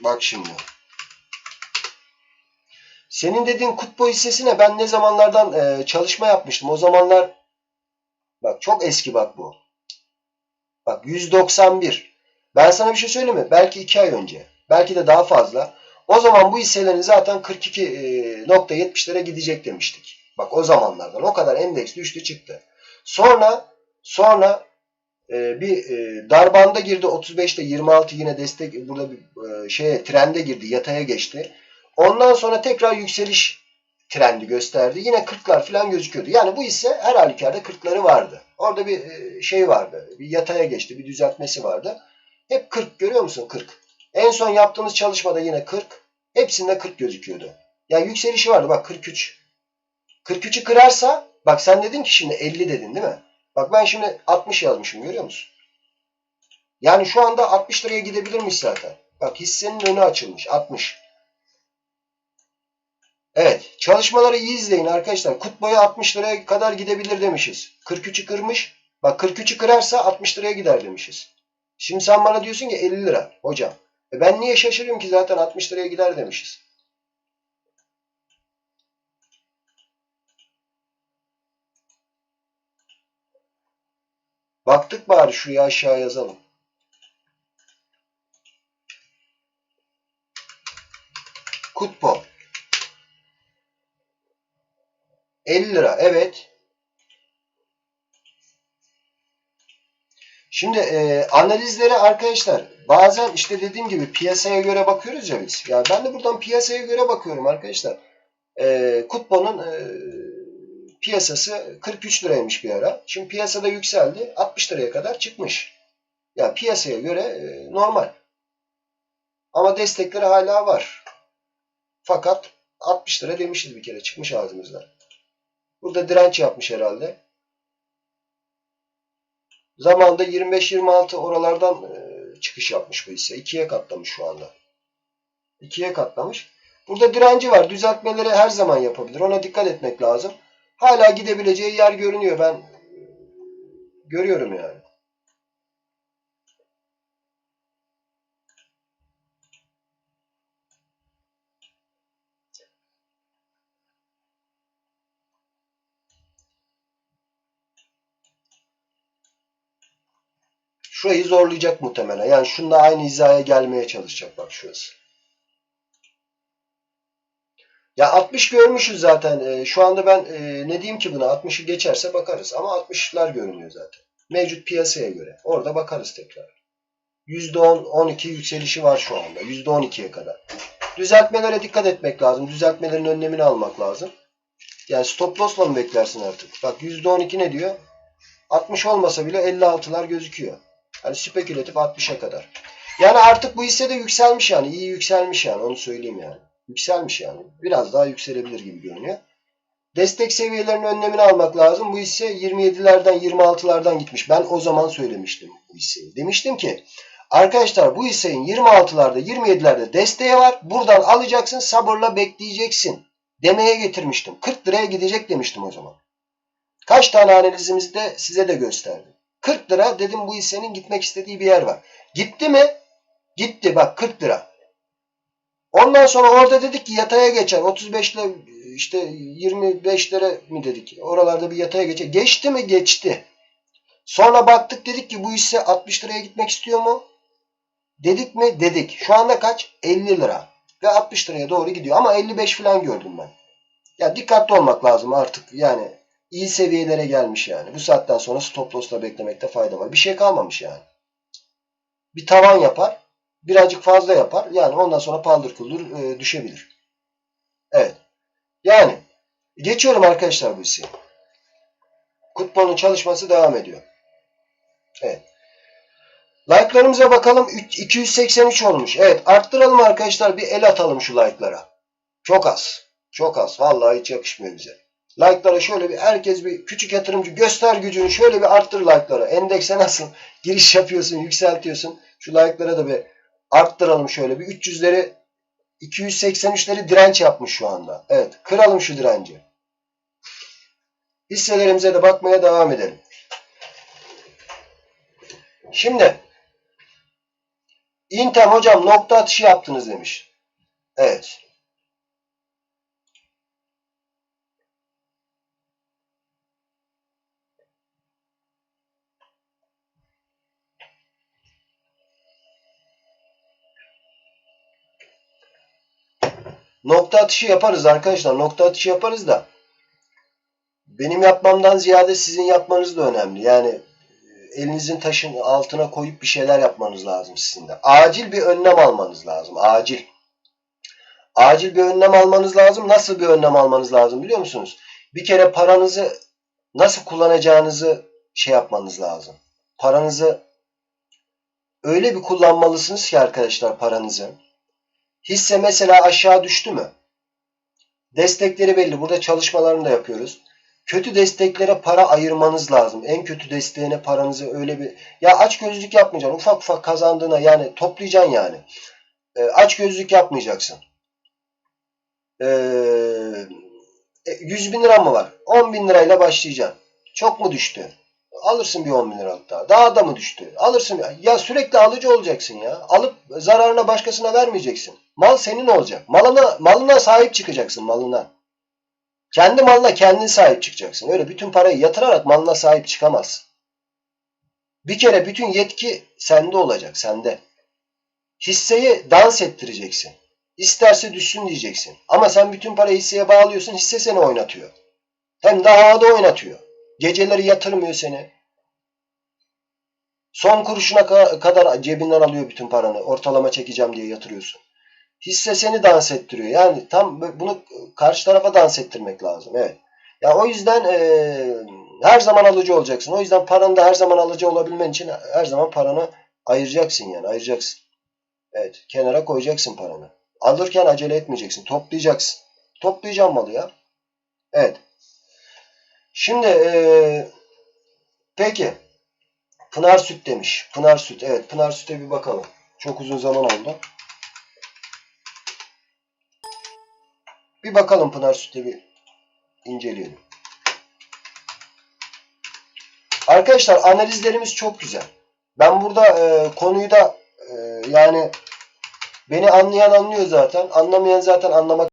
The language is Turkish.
Bak şimdi. Senin dediğin Kutbo hissesine ben ne zamanlardan e, çalışma yapmıştım. O zamanlar bak çok eski bak bu. Bak 191. Ben sana bir şey söyleyeyim mi? Belki 2 ay önce. Belki de daha fazla. O zaman bu hisselerin zaten 42.70'lere gidecek demiştik. Bak o zamanlardan. O kadar endeks düştü çıktı. Sonra sonra e, bir e, darbanda girdi 35'te 26 yine destek burada bir e, şeye trende girdi yataya geçti. Ondan sonra tekrar yükseliş trendi gösterdi. Yine 40'lar falan gözüküyordu. Yani bu hisse her halükarda 40'ları vardı. Orada bir e, şey vardı. Bir yataya geçti. Bir düzeltmesi vardı. Hep 40 görüyor musun? 40. En son yaptığımız çalışmada yine 40. Hepsinde 40 gözüküyordu. Yani yükselişi vardı. Bak 43. 43'ü kırarsa bak sen dedin ki şimdi 50 dedin değil mi? Bak ben şimdi 60 yazmışım görüyor musun? Yani şu anda 60 liraya gidebilirmiş zaten. Bak hissenin önü açılmış 60. Evet çalışmaları iyi izleyin arkadaşlar. Kutboya 60 liraya kadar gidebilir demişiz. 43'ü kırmış. Bak 43'ü kırarsa 60 liraya gider demişiz. Şimdi sen bana diyorsun ki 50 lira hocam. E ben niye şaşırıyorum ki zaten 60 liraya gider demişiz. Baktık bari şuraya aşağı yazalım. Kutbo. 50 lira. Evet. Şimdi e, analizleri arkadaşlar bazen işte dediğim gibi piyasaya göre bakıyoruz ya biz. Yani ben de buradan piyasaya göre bakıyorum arkadaşlar. E, Kutbo'nun e, piyasası 43 liraymış bir ara. Şimdi piyasada yükseldi. 60 liraya kadar çıkmış. Yani piyasaya göre e, normal. Ama destekleri hala var. Fakat 60 lira demişiz bir kere. Çıkmış ağzımızdan. Burada direnç yapmış herhalde. Zamanında 25-26 oralardan e, çıkış yapmış bu hisse. 2'ye katlamış şu anda. 2'ye katlamış. Burada direnci var. Düzeltmeleri her zaman yapabilir. Ona dikkat etmek lazım. Hala gidebileceği yer görünüyor. Ben görüyorum yani. Şurayı zorlayacak muhtemelen. Yani şunda aynı hizaya gelmeye çalışacak bak şurası. Ya 60 görmüşüz zaten. E, şu anda ben e, ne diyeyim ki buna 60'ı geçerse bakarız. Ama 60'lar görünüyor zaten. Mevcut piyasaya göre. Orada bakarız tekrar. %10, 12 yükselişi var şu anda. %12'ye kadar. Düzeltmelere dikkat etmek lazım. Düzeltmelerin önlemini almak lazım. Yani stop loss'la mı beklersin artık? Bak %12 ne diyor? 60 olmasa bile 56'lar gözüküyor. Yani spekülatif 60'a kadar. Yani artık bu hisse de yükselmiş yani. iyi yükselmiş yani. Onu söyleyeyim yani. Yükselmiş yani. Biraz daha yükselebilir gibi görünüyor. Destek seviyelerinin önlemini almak lazım. Bu hisse 27'lerden 26'lardan gitmiş. Ben o zaman söylemiştim bu hisseyi. Demiştim ki arkadaşlar bu hissenin 26'larda 27'lerde desteği var. Buradan alacaksın sabırla bekleyeceksin. Demeye getirmiştim. 40 liraya gidecek demiştim o zaman. Kaç tane analizimizde size de gösterdim. 40 lira dedim bu hissenin gitmek istediği bir yer var. Gitti mi? Gitti bak 40 lira. Ondan sonra orada dedik ki yataya geçer. 35 ile işte 25 lira mi dedik. Oralarda bir yataya geçer. Geçti mi? Geçti. Sonra baktık dedik ki bu hisse 60 liraya gitmek istiyor mu? Dedik mi? Dedik. Şu anda kaç? 50 lira. Ve 60 liraya doğru gidiyor. Ama 55 falan gördüm ben. Ya dikkatli olmak lazım artık. Yani iyi seviyelere gelmiş yani. Bu saatten sonra stop loss'la beklemekte fayda var. Bir şey kalmamış yani. Bir tavan yapar. Birazcık fazla yapar. Yani ondan sonra paldır kuldur e, düşebilir. Evet. Yani geçiyorum arkadaşlar bu hisseyi. Kutbolun çalışması devam ediyor. Evet. Like'larımıza bakalım. 283 olmuş. Evet arttıralım arkadaşlar. Bir el atalım şu like'lara. Çok az. Çok az. Vallahi hiç yakışmıyor bize. Like'lara şöyle bir herkes bir küçük yatırımcı göster gücünü şöyle bir arttır like'lara. Endekse nasıl giriş yapıyorsun, yükseltiyorsun. Şu like'lara da bir arttıralım şöyle bir 300'leri 283'leri direnç yapmış şu anda. Evet, kıralım şu direnci. Hisselerimize de bakmaya devam edelim. Şimdi Intem hocam nokta atışı yaptınız demiş. Evet. Nokta atışı yaparız arkadaşlar. Nokta atışı yaparız da benim yapmamdan ziyade sizin yapmanız da önemli. Yani e, elinizin taşın altına koyup bir şeyler yapmanız lazım sizin de. Acil bir önlem almanız lazım. Acil. Acil bir önlem almanız lazım. Nasıl bir önlem almanız lazım biliyor musunuz? Bir kere paranızı nasıl kullanacağınızı şey yapmanız lazım. Paranızı öyle bir kullanmalısınız ki arkadaşlar paranızı. Hisse mesela aşağı düştü mü? Destekleri belli. Burada çalışmalarını da yapıyoruz. Kötü desteklere para ayırmanız lazım. En kötü desteğine paranızı öyle bir... Ya aç gözlük yapmayacaksın. Ufak ufak kazandığına yani toplayacaksın yani. E, aç gözlük yapmayacaksın. E, 100 bin liran mı var? 10 bin lirayla başlayacaksın. Çok mu düştü? Alırsın bir 10 bin liralık daha. Daha da mı düştü? Alırsın. Ya sürekli alıcı olacaksın ya. Alıp zararına başkasına vermeyeceksin. Mal senin olacak. Malına, malına sahip çıkacaksın malına. Kendi malına kendin sahip çıkacaksın. Öyle bütün parayı yatırarak malına sahip çıkamazsın. Bir kere bütün yetki sende olacak, sende. Hisseyi dans ettireceksin. İsterse düşsün diyeceksin. Ama sen bütün parayı hisseye bağlıyorsun, hisse seni oynatıyor. Hem de havada oynatıyor. Geceleri yatırmıyor seni. Son kuruşuna ka- kadar cebinden alıyor bütün paranı. Ortalama çekeceğim diye yatırıyorsun. Hisse seni dans ettiriyor. Yani tam bu- bunu karşı tarafa dans ettirmek lazım. Evet. Ya o yüzden eee, her zaman alıcı olacaksın. O yüzden paranı da her zaman alıcı olabilmen için her zaman paranı ayıracaksın yani. Ayıracaksın. Evet. Kenara koyacaksın paranı. Alırken acele etmeyeceksin. Toplayacaksın. Toplayacağım malı ya. Evet. Şimdi eee, peki. Pınar Süt demiş. Pınar Süt. Evet. Pınar Süt'e bir bakalım. Çok uzun zaman oldu. Bir bakalım Pınar Süt'e bir inceleyelim. Arkadaşlar analizlerimiz çok güzel. Ben burada e, konuyu da e, yani beni anlayan anlıyor zaten. Anlamayan zaten anlamak